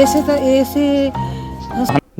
ਇਸੇ ਤਾਂ ਇਸੇ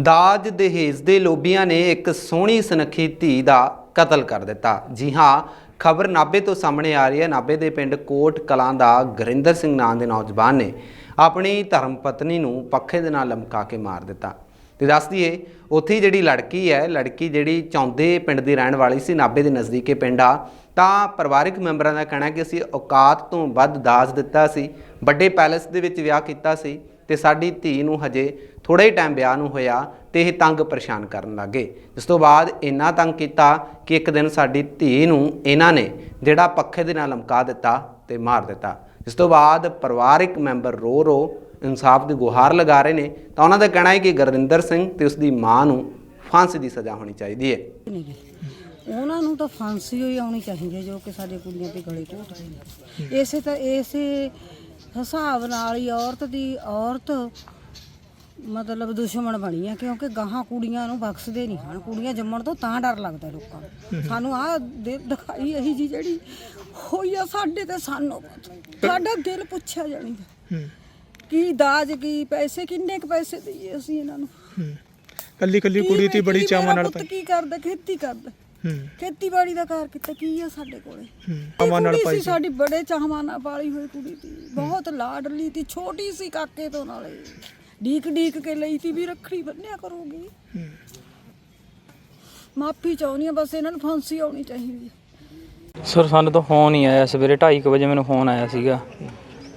ਦਾਜ ਦਹੇਜ ਦੇ ਲੋਭੀਆਂ ਨੇ ਇੱਕ ਸੋਹਣੀ ਸੁਨੱਖੀ ਧੀ ਦਾ ਕਤਲ ਕਰ ਦਿੱਤਾ। ਜੀ ਹਾਂ, ਖਬਰ ਨਾਬੇ ਤੋਂ ਸਾਹਮਣੇ ਆ ਰਹੀ ਹੈ। ਨਾਬੇ ਦੇ ਪਿੰਡ ਕੋਟ ਕਲਾਂ ਦਾ ਗੁਰਿੰਦਰ ਸਿੰਘ ਨਾਂ ਦੇ ਨੌਜਵਾਨ ਨੇ ਆਪਣੀ ਧਰਮ ਪਤਨੀ ਨੂੰ ਪੱਖੇ ਦੇ ਨਾਲ ਲਮਕਾ ਕੇ ਮਾਰ ਦਿੱਤਾ। ਤੇ ਦੱਸ ਦਈਏ, ਉੱਥੇ ਜਿਹੜੀ ਲੜਕੀ ਹੈ, ਲੜਕੀ ਜਿਹੜੀ ਚੌਂਦੇ ਪਿੰਡ ਦੀ ਰਹਿਣ ਵਾਲੀ ਸੀ ਨਾਬੇ ਦੇ ਨਜ਼ਦੀਕੇ ਪਿੰਡ ਆ, ਤਾਂ ਪਰਿਵਾਰਕ ਮੈਂਬਰਾਂ ਦਾ ਕਹਿਣਾ ਕਿ ਅਸੀਂ ਔਕਾਤ ਤੋਂ ਵੱਧ ਦਾਜ ਦਿੱਤਾ ਸੀ, ਵੱਡੇ ਪੈਲੇਸ ਦੇ ਵਿੱਚ ਵਿਆਹ ਕੀਤਾ ਸੀ। ਤੇ ਸਾਡੀ ਧੀ ਨੂੰ ਹਜੇ ਥੋੜਾ ਹੀ ਟਾਈਮ ਵਿਆਹ ਨੂੰ ਹੋਇਆ ਤੇ ਇਹ ਤੰਗ ਪਰੇਸ਼ਾਨ ਕਰਨ ਲੱਗੇ। ਜਿਸ ਤੋਂ ਬਾਅਦ ਇੰਨਾ ਤੰਗ ਕੀਤਾ ਕਿ ਇੱਕ ਦਿਨ ਸਾਡੀ ਧੀ ਨੂੰ ਇਹਨਾਂ ਨੇ ਜਿਹੜਾ ਪੱਖੇ ਦੇ ਨਾਲ ਲਮਕਾ ਦਿੱਤਾ ਤੇ ਮਾਰ ਦਿੱਤਾ। ਇਸ ਤੋਂ ਬਾਅਦ ਪਰਿਵਾਰਿਕ ਮੈਂਬਰ ਰੋ ਰੋ ਇਨਸਾਫ ਦੀ ਗੁਹਾਰ ਲਗਾ ਰਹੇ ਨੇ, ਤਾਂ ਉਹਨਾਂ ਦਾ ਕਹਿਣਾ ਹੈ ਕਿ ਗੁਰਿੰਦਰ ਸਿੰਘ ਤੇ ਉਸ ਦੀ ਮਾਂ ਨੂੰ ਫਾਂਸੀ ਦੀ ਸਜ਼ਾ ਹੋਣੀ ਚਾਹੀਦੀ ਹੈ। ਉਹਨਾਂ ਨੂੰ ਤਾਂ ਫਾਂਸੀ ਹੋਈ ਆਉਣੀ ਚਾਹੀਦੀ ਹੈ ਜੋ ਕਿ ਸਾਡੇ ਕੁੜੀਆਂ ਤੇ ਗਲੇ ਘੋਟ ਰਹੇ ਨੇ। ਇਸੇ ਤਾਂ ਇਸੇ ਹਿਸਾਬ ਨਾਲ ਹੀ ਔਰਤ ਦੀ ਔਰਤ ਮਤਲਬ ਦੁਸ਼ਮਣ ਬਣੀ ਆ ਕਿਉਂਕਿ ਗਾਹਾਂ ਕੁੜੀਆਂ ਨੂੰ ਬਖਸ਼ਦੇ ਨਹੀਂ ਹਨ। ਕੁੜੀਆਂ ਜੰਮਣ ਤੋਂ ਤਾਂ ਡਰ ਲੱਗਦਾ ਲੋਕਾਂ ਨੂੰ। ਸਾਨੂੰ ਦੇ- ਦਿਖਾਈ ਇਹੀ ਜੀ ਜਿਹੜੀ ਹੋਈ ਆ ਸਾਡੇ ਤੇ ਸਾਨੂੰ। ਸਾਡਾ ਦਿਲ ਪੁੱਛਿਆ ਜਾਣੀ ਕੀ ਦਾਜ ਕੀ ਪੈਸੇ ਕਿੰਨੇ ਕੁ ਪੈਸੇ ਦਈਏ ਅਸੀਂ ਇਹਨਾਂ ਨੂੰ? ਕੱਲੀ ਕੱਲੀ ਕੁੜੀ ਤੀ ਬੜੀ ਚਾਵਾਂ ਨਾਲ ਪੁੱਤ ਕੀ ਕਰਦਾ ਖੇਤੀ ਕਰਦਾ? ਖੇਤੀਬਾੜੀ ਦਾ ਕਾਰ ਕੀਤਾ ਕੀ ਆ ਸਾਡੇ ਕੋਲੇ? ਚਾਵਾਂ ਨਾਲ ਪਾਈ ਸੀ। ਸਾਡੀ ਬੜੇ ਚਾਹਵਾਂ ਨਾਲ ਪਾਲੀ ਹੋਈ ਕੁੜੀ ਸੀ। ਬਹੁਤ ਲਾਡਲੀ ਸੀ ਛੋਟੀ ਸੀ ਕਾਕੇ ਤੋਂ ਨਾਲੇ। ਡੀਕ ਡੀਕ ਕੇ ਲਈ ਤੀ ਵੀ ਰੱਖੜੀ ਬੰਨਿਆ ਕਰੂਗੀ। ਹੂੰ। ਮਾਫੀ ਚਾਹੁੰਦੀ ਆ ਬਸ ਇਹਨਾਂ ਨੂੰ ਫਾਂਸੀ ਆਉਣੀ ਚਾਹੀਦੀ ਹੈ ਸਰ ਸਾਨੂੰ ਤਾਂ ਫੋਨ ਹੀ ਆਇਆ। ਸਵੇਰੇ 2:30 ਵਜੇ ਮੈਨੂੰ ਫੋਨ ਆਇਆ ਸੀਗਾ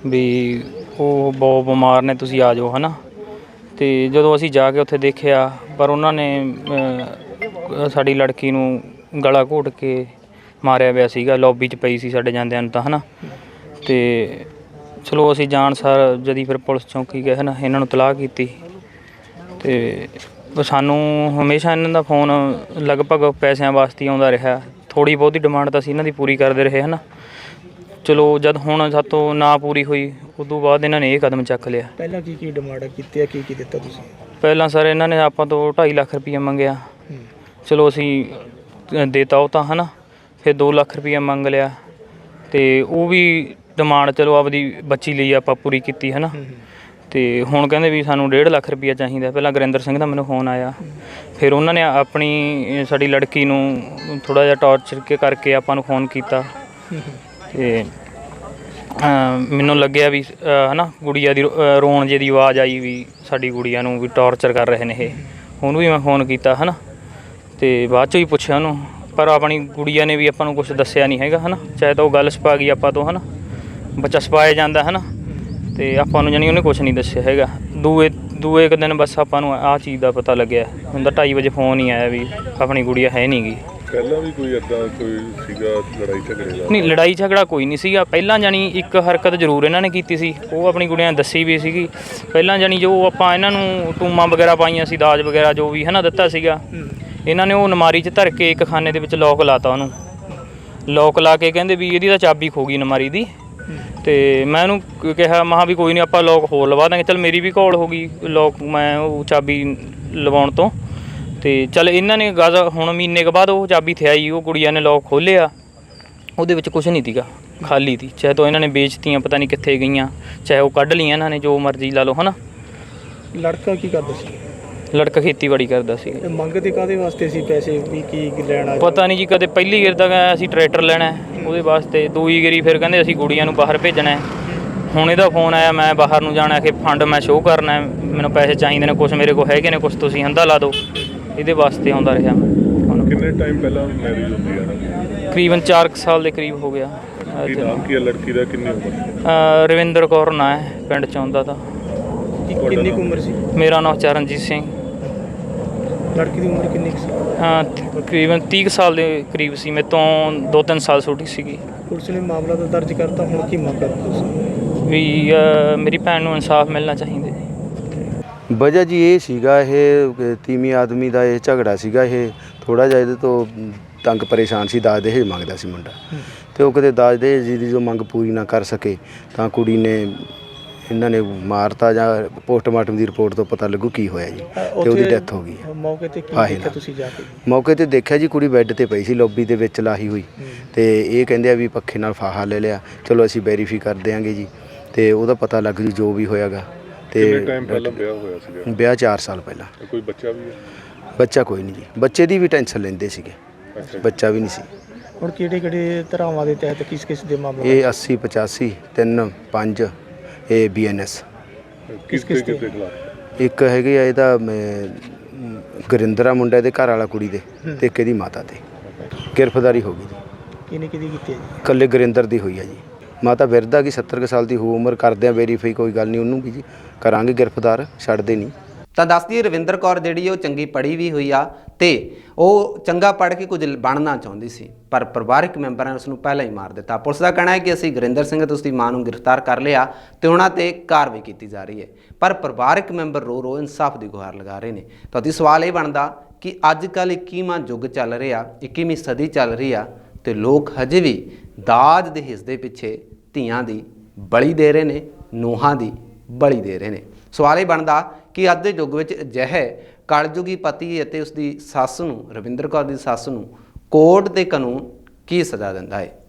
ਵੀ ਉਹ ਬਹੁਤ ਬਿਮਾਰ ਨੇ ਤੁਸੀਂ ਆ ਜਾਓ ਹਨਾ? ਤੇ ਜਦੋਂ ਅਸੀਂ ਜਾ ਕੇ ਉੱਥੇ ਦੇਖਿਆ ਪਰ ਉਹਨਾਂ ਨੇ ਸਾਡੀ ਲੜਕੀ ਨੂੰ ਗਲਾ ਘੋਟ ਕੇ ਮਾਰਿਆ ਹੋਇਆ ਸੀਗਾ ਲੌਬੀ 'ਚ ਪਈ ਸੀ ਸਾਡੇ ਜਾਂਦਿਆਂ ਨੂੰ ਤਾਂ ਹਨਾ? ਤੇ ਚਲੋ ਅਸੀਂ ਜਾਣ ਸਾਰ ਜਦੀ ਫਿਰ ਪੁਲਿਸ ਚੌਂਕੀ ਗਏ ਹਨਾ? ਇਹਨਾਂ ਨੂੰ ਤਲਾਹ ਕੀਤੀ। ਤੇ ਸਾਨੂੰ ਹਮੇਸ਼ਾ ਇਹਨਾਂ ਦਾ ਫੋਨ ਲਗਭਗ ਪੈਸਿਆਂ ਵਾਸਤੇ ਆਉਂਦਾ ਰਿਹਾ। ਥੋੜੀ ਬਹੁਤੀ ਡਿਮਾਂਡ ਤਾਂ ਅਸੀਂ ਇਹਨਾਂ ਦੀ ਪੂਰੀ ਕਰਦੇ ਰਹੇ ਹਨਾ? ਚਲੋ ਜਦ ਹੁਣ ਸਾਤੋਂ ਨਾ ਪੂਰੀ ਹੋਈ ਉਦੋਂ ਬਾਅਦ ਇਹਨਾਂ ਨੇ ਇਹ ਕਦਮ ਚੱਕ ਲਿਆ। ਪਹਿਲਾਂ ਕੀ ਕੀ ਡਿਮਾਂਡ ਕੀਤੀ ਆ ਕੀ ਕੀ ਦਿੱਤਾ ਤੁਸੀਂ? ਪਹਿਲਾਂ ਸਰ ਇਹਨਾਂ ਨੇ ਆਪਾਂ ਤੋਂ 2.5 ਲੱਖ ਰੁਪਏ ਮੰਗਿਆ। ਚਲੋ ਅਸੀਂ ਦੇਤਾ ਉਹ ਤਾਂ ਹਨਾ? ਫਿਰ 2 ਲੱਖ ਰੁਪਏ ਮੰਗ ਲਿਆ। ਤੇ ਉਹ ਵੀ ਡਿਮਾਂਡ ਚਲੋ ਆਪਦੀ ਬੱਚੀ ਲਈ ਆਪਾਂ ਪੂਰੀ ਕੀਤੀ ਹਨਾ? ਤੇ ਹੁਣ ਕਹਿੰਦੇ ਵੀ ਸਾਨੂੰ 1.5 ਲੱਖ ਰੁਪਈਆ ਚਾਹੀਦਾ। ਪਹਿਲਾਂ ਗੁਰਿੰਦਰ ਸਿੰਘ ਦਾ ਮੈਨੂੰ ਫੋਨ ਆਇਆ। ਫਿਰ ਉਹਨਾਂ ਨੇ ਆਪਣੀ ਸਾਡੀ ਲੜਕੀ ਨੂੰ ਥੋੜਾ ਜਿਹਾ ਟੌਰਚਰ ਕੇ ਕਰਕੇ ਆਪਾਂ ਨੂੰ ਫੋਨ ਕੀਤਾ। ਤੇ ਮੈਨੂੰ ਲੱਗਿਆ ਵੀ ਹਨਾ ਗੁੜੀਆ ਦੀ ਰੋਣ ਜੇ ਦੀ ਆਵਾਜ਼ ਆਈ ਵੀ ਸਾਡੀ ਗੁੜੀਆ ਨੂੰ ਵੀ ਟੌਰਚਰ ਕਰ ਰਹੇ ਨੇ ਇਹ। ਉਹਨੂੰ ਵੀ ਮੈਂ ਫੋਨ ਕੀਤਾ ਹਨਾ? ਤੇ ਬਾਅਦ ਚੋਂ ਹੀ ਪੁੱਛਿਆ ਉਹਨੂੰ ਪਰ ਆਪਣੀ ਗੁੜੀਆ ਨੇ ਵੀ ਆਪਾਂ ਨੂੰ ਕੁਝ ਦੱਸਿਆ ਨਹੀਂ ਹੈਗਾ ਹਨਾ? ਚਾਹੇ ਤਾਂ ਉਹ ਗੱਲ ਛਪਾ ਗਈ ਆਪਾਂ ਤੋਂ ਹਨਾ? ਬੱਚਾ ਛਪਾਇਆ ਜਾਂਦਾ ਹਨਾ? ਤੇ ਆਪਾਂ ਨੂੰ ਜਾਨੀ ਉਹਨੇ ਕੁਝ ਨਹੀਂ ਦੱਸਿਆ ਹੈਗਾ। ਦੂਏ ਦੂਏ ਇੱਕ ਦਿਨ ਬਸ ਆਪਾਂ ਨੂੰ ਆਹ ਚੀਜ਼ ਦਾ ਪਤਾ ਲੱਗਿਆ। ਹੁੰਦਾ 2:30 ਵਜੇ ਫੋਨ ਹੀ ਆਇਆ ਵੀ ਆਪਣੀ ਗੁੜੀਆ ਹੈ ਨਹੀਂਗੀ ਪਹਿਲਾਂ ਵੀ ਕੋਈ ਏਦਾਂ ਕੋਈ ਸੀਗਾ ਲੜਾਈ ਝਗੜੇ ਦਾ? ਨਹੀਂ ਲੜਾਈ ਝਗੜਾ ਕੋਈ ਨਹੀਂ ਸੀਗਾ। ਪਹਿਲਾਂ ਜਾਨੀ ਇੱਕ ਹਰਕਤ ਜ਼ਰੂਰ ਇਹਨਾਂ ਨੇ ਕੀਤੀ ਸੀ। ਉਹ ਆਪਣੀ ਗੁੜੀਆਂ ਨੇ ਦੱਸੀ ਵੀ ਸੀਗੀ। ਪਹਿਲਾਂ ਜਾਨੀ ਜੋ ਆਪਾਂ ਇਹਨਾਂ ਨੂੰ ਟੂਮਾਂ ਵਗੈਰਾ ਪਾਈਆਂ ਸੀ ਦਾਜ ਵਗੈਰਾ ਜੋ ਵੀ ਹਨਾ ਦਿੱਤਾ ਸੀਗਾ। ਇਹਨਾਂ ਨੇ ਉਹ ਨਮਾਰੀ 'ਚ ਧਰ ਕੇ ਇੱਕ ਖਾਨੇ ਦੇ ਵਿੱਚ ਲੋਕ ਲਾਤਾ ਉਹਨੂੰ। ਲੋਕ ਲਾ ਕੇ ਕਹਿੰਦੇ ਵੀ ਇਹਦੀ ਤਾਂ ਚਾਬੀ ਖੋ ਗਈ ਨਮਾਰੀ ਦੀ। ਤੇ ਮੈਂ ਉਹਨੂੰ ਕਿਹਾ ਮਹਾ ਵੀ ਕੋਈ ਨਹੀਂ ਆਪਾਂ ਲੋਕ ਹੋਰ ਲਵਾ ਦਾਂਗੇ। ਚਲ ਮੇਰੀ ਵੀ ਘੋਲ ਹੋ ਗਈ ਲੋਕ ਮੈਂ ਉਹ ਚਾਬੀ ਲਵਾਉਣ ਤੋਂ। ਤੇ ਚਲ ਇਹਨਾਂ ਨੇ ਗਜ਼ ਹੁਣ ਮਹੀਨੇ ਕੁ ਬਾਅਦ ਉਹ ਚਾਬੀ ਥਿਆ ਥਿਆਈ ਉਹ ਕੁੜੀਆਂ ਨੇ ਲੋਕ ਖੋਲ੍ਹਿਆ। ਉਹਦੇ ਵਿੱਚ ਕੁਝ ਨਹੀਂ ਸੀਗਾ, ਖਾਲੀ ਸੀ। ਚਾਹੇ ਤਾਂ ਇਹਨਾਂ ਨੇ ਵੇਚਤੀਆਂ ਪਤਾ ਨਹੀਂ ਕਿੱਥੇ ਗਈਆਂ, ਚਾਹੇ ਉਹ ਕੱਢ ਲਈਆਂ ਇਹਨਾਂ ਨੇ ਜੋ ਮਰਜ਼ੀ ਲਾ ਲਓ, ਹਨਾ। ਲੜਕਾ ਕੀ ਕਰਦਾ ਸੀ? ਲੜਕਾ ਖੇਤੀਬਾੜੀ ਕਰਦਾ ਸੀ। ਇਹ ਮੰਗਦੇ ਕਾਦੇ ਵਾਸਤੇ ਸੀ ਪੈਸੇ ਵੀ ਕੀ ਲੈਣਾ ਪਤਾ ਨਹੀਂ ਜੀ ਕਦੇ ਪਹਿਲੀ ਗੇਰ ਤਾਂ ਅਸੀਂ ਟਰੈਕਟਰ ਲੈਣਾ ਹੈ, ਉਹਦੇ ਵਾਸਤੇ ਦੂਈ ਗੇਰੀ ਫਿਰ ਕਹਿੰਦੇ ਅਸੀਂ ਕੁੜੀਆਂ ਨੂੰ ਬਾਹਰ ਭੇਜਣਾ ਹੈ। ਹੁਣ ਇਹਦਾ ਫੋਨ ਆਇਆ ਮੈਂ ਬਾਹਰ ਨੂੰ ਜਾਣਾ ਕਿ ਫੰਡ ਮੈਂ ਸ਼ੋਅ ਕਰਨਾ ਹੈ, ਮੈਨੂੰ ਪੈਸੇ ਚਾਹੀਦੇ ਨੇ ਕੁਝ ਮੇਰੇ ਕੋਲ ਹੈਗੇ ਨੇ ਕੁਝ ਤੁਸੀਂ ਹੰਦਾ ਲਾ ਦਿਓ। ਇਹਦੇ ਵਾਸਤੇ ਆਉਂਦਾ ਰਿਹਾ ਹੁਣ ਕਿੰਨੇ ਟਾਈਮ ਪਹਿਲਾਂ ਮੈਰਿਜ ਹੁੰਦੀ ਆ ਤਕਰੀਬਨ 4 ਸਾਲ ਦੇ ਕਰੀਬ ਹੋ ਗਿਆ। ਕੀ ਨਾਮ ਕੀ ਹੈ ਲੜਕੀ ਦਾ ਕਿੰਨੀ ਉਮਰ? ਅਹ ਰਵਿੰਦਰ ਕੌਰ ਨਾਂ ਹੈ ਪਿੰਡ ਚ ਆਉਂਦਾ ਤਾਂ। ਕੀ- ਕਿੰਨੀ ਕੁ ਉਮਰ ਸੀ? ਮੇਰਾ ਨਾਮ ਚਰਨਜੀਤ ਸਿੰਘ। ਲੜਕੀ ਦੀ ਉਮਰ ਕਿੰਨੀ ਕੁ ਸੀ? ਅਹ ਤਕਰੀਬਨ 30 ਕੁ ਸਾਲ ਦੇ ਕਰੀਬ ਸੀ। ਮੇਰੇ ਤੋਂ 2-3 ਸਾਲ ਛੋਟੀ ਸੀਗੀ। ਪੁਲਿਸ ਨੇ ਮਾਮਲਾ ਤਾਂ ਦਰਜ ਕਰਤਾ ਹੁਣ ਕੀ ਮੰਗ ਕਰਦੇ ਤੁਸੀਂ ਵੀ ਅਹ ਮੇਰੀ ਭੈਣ ਨੂੰ ਇਨਸਾਫ ਮਿਲਣਾ ਚਾਹੀਦਾ ਜੀ। ਵਜ੍ਹਾ ਜੀ ਇਹ ਸੀਗਾ ਇਹ ਤੀਵੀਂ ਆਦਮੀ ਦਾ ਇਹ ਝਗੜਾ ਸੀਗਾ ਇਹ। ਥੋੜਾ ਜਿਹਾ ਇਹਦੇ ਤੋਂ ਤੰਗ ਪਰੇਸ਼ਾਨ ਸੀ ਦਾਜ ਦਹੇਜ ਮੰਗਦਾ ਸੀ ਮੁੰਡਾ। ਤੇ ਉਹ ਕਦੇ ਦਾਜ ਦਹੇਜ ਦੀ ਜੋ ਮੰਗ ਪੂਰੀ ਨਾ ਕਰ ਸਕੇ ਤਾਂ ਕੁੜੀ ਨੇ ਇਹਨਾਂ ਨੇ ਮਾਰਤਾ ਜਾਂ ਪੋਸਟਮਾਰਟਮ ਦੀ ਰਿਪੋਰਟ ਤੋਂ ਪਤਾ ਲੱਗੂ ਕੀ ਹੋਇਆ ਜੀ ਤੇ ਉਹਦੀ ਡੈਥ ਹੋ ਗਈ ਮੌਕੇ ਤੇ ਕੀ ਫਾਹੇ ਦੇਖਿਆ ਨਾਲ। ਤੁਸੀਂ ਜਾ ਕੇ? ਮੌਕੇ ਤੇ ਦੇਖਿਆ ਜੀ ਕੁੜੀ ਬੈੱਡ ਤੇ ਪਈ ਸੀ ਲੌਬੀ ਦੇ ਵਿੱਚ ਲਾਹੀ ਹੋਈ। ਤੇ ਇਹ ਕਹਿੰਦੇ ਆ ਵੀ ਪੱਖੇ ਨਾਲ ਫਾਹਾ ਲੈ ਲਿਆ। ਚਲੋ ਅਸੀਂ ਵੈਰੀਫਾਈ ਕਰ ਦਿਆਂਗੇ ਜੀ। ਤੇ ਉਹਦਾ ਪਤਾ ਲੱਗ ਜੂ ਜੋ ਵੀ ਹੋਇਆਗਾ। ਕਿੰਨੇ ਟਾਈਮ ਪਹਿਲਾਂ ਵਿਆਹ ਹੋਇਆ ਸੀਗਾ? ਵਿਆਹ 4 ਸਾਲ ਪਹਿਲਾਂ। ਤੇ ਕੋਈ ਬੱਚਾ ਵੀ ਹੈ? ਬੱਚਾ ਕੋਈ ਨਹੀਂ ਜੀ। ਬੱਚੇ ਦੀ ਵੀ ਟੈਨਸ਼ਨ ਲੈਂਦੇ ਸੀਗੇ। ਅੱਛਾ। ਬੱਚਾ ਵੀ ਨਹੀਂ ਸੀ। ਹੁਣ ਕਿਹੜੇ ਕਿਹੜੇ ਧਰਾਵਾਂ ਦੇ ਤਹਿਤ ਕਿਸ ਕਿਸ ਦੇ ਮਾਮਲੇ ਇਹ 80 85 3 5 ਇਹ ਬੀਐਨਐਸ ਕਿਸ ਕਿਸ ਦੇ ਖਿਲਾਫ ਇੱਕ ਹੈਗੇ ਆ ਇਹਦਾ ਗੁਰਿੰਦਰਾ ਮੁੰਡਾ ਇਹਦੇ ਘਰ ਵਾਲਾ ਕੁੜੀ ਦੇ ਤੇ ਇੱਕ ਇਹਦੀ ਮਾਤਾ ਤੇ। ਗ੍ਰਿਫਤਾਰੀ ਹੋ ਗਈ ਜੀ। ਕਿਹਨੇ ਕਿਹਦੀ ਕੀਤੀ ਹੈ ਜੀ? ਇਕੱਲੇ ਗੁਰਿੰਦਰ ਦੀ ਹੋਈ ਆ ਜੀ। ਮਾਤਾ ਵਿਰਦਾ ਕੀ 70 ਕੁ ਸਾਲ ਦੀ ਹੋ ਉਮਰ ਕਰਦੇ ਆ ਵੈਰੀਫਾਈ ਕੋਈ ਗੱਲ ਨਹੀਂ ਉਹਨੂੰ ਵੀ ਜੀ। ਕਰਾਂਗੇ ਗ੍ਰਿਫਤਾਰ ਛੱਡਦੇ ਨਹੀਂ। ਤਾਂ ਦੱਸਦੀ ਰਵਿੰਦਰ ਕੌਰ ਜਿਹੜੀ ਉਹ ਚੰਗੀ ਪੜ੍ਹੀ ਵੀ ਹੋਈ ਆ ਤੇ ਉਹ ਚੰਗਾ ਪੜ੍ਹ ਕੇ ਕੁਝ ਬਣਨਾ ਚਾਹੁੰਦੀ ਸੀ, ਪਰ ਪਰਿਵਾਰਕ ਮੈਂਬਰਾਂ ਨੇ ਉਸ ਨੂੰ ਪਹਿਲਾਂ ਹੀ ਮਾਰ ਦਿੱਤਾ। ਪੁਲਿਸ ਦਾ ਕਹਿਣਾ ਹੈ ਕਿ ਅਸੀਂ ਗੁਰਿੰਦਰ ਸਿੰਘ ਤੇ ਉਸ ਦੀ ਮਾਂ ਨੂੰ ਗ੍ਰਿਫਤਾਰ ਕਰ ਲਿਆ ਤੇ ਉਹਨਾਂ ਤੇ ਕਾਰਵਾਈ ਕੀਤੀ ਜਾ ਰਹੀ ਹੈ, ਪਰ ਪਰਿਵਾਰਕ ਮੈਂਬਰ ਰੋ ਰੋ ਇਨਸਾਫ ਦੀ ਗੁਹਾਰ ਲਗਾ ਰਹੇ ਨੇ। ਤਾਂ ਉਹਦੀ ਸਵਾਲ ਇਹ ਬਣਦਾ ਕਿ ਅੱਜ ਕੱਲ੍ਹ 21ਵਾਂ ਯੁੱਗ ਚੱਲ ਰਿਹਾ 21ਵੀਂ ਸਦੀ ਚੱਲ ਰਹੀ ਆ ਤੇ ਲੋਕ ਹਜੇ ਵੀ ਦਾਜ ਦੇ ਹਿੱਸੇ ਪਿੱਛੇ ਧੀਆਂ ਦੀ ਬਲੀ ਦੇ ਰਹੇ ਨੇ, ਨੂਹਾਂ ਦੀ ਬਲੀ ਦੇ ਰਹੇ ਨੇ। ਸਵਾਲ ਇਹ ਬਣਦਾ ਕਿ ਅੱਜ ਦੇ ਯੁੱਗ ਵਿੱਚ ਅਜਿਹੇ ਕਲਯੁਗੀ ਪਤੀ ਅਤੇ ਉਸ ਦੀ ਸੱਸ ਨੂੰ, ਰਵਿੰਦਰ ਕੌਰ ਦੀ ਸੱਸ ਨੂੰ ਕੋਰਟ ਦੇ ਕਾਨੂੰਨ ਕੀ ਸਜ਼ਾ ਦਿੰਦਾ ਹੈ?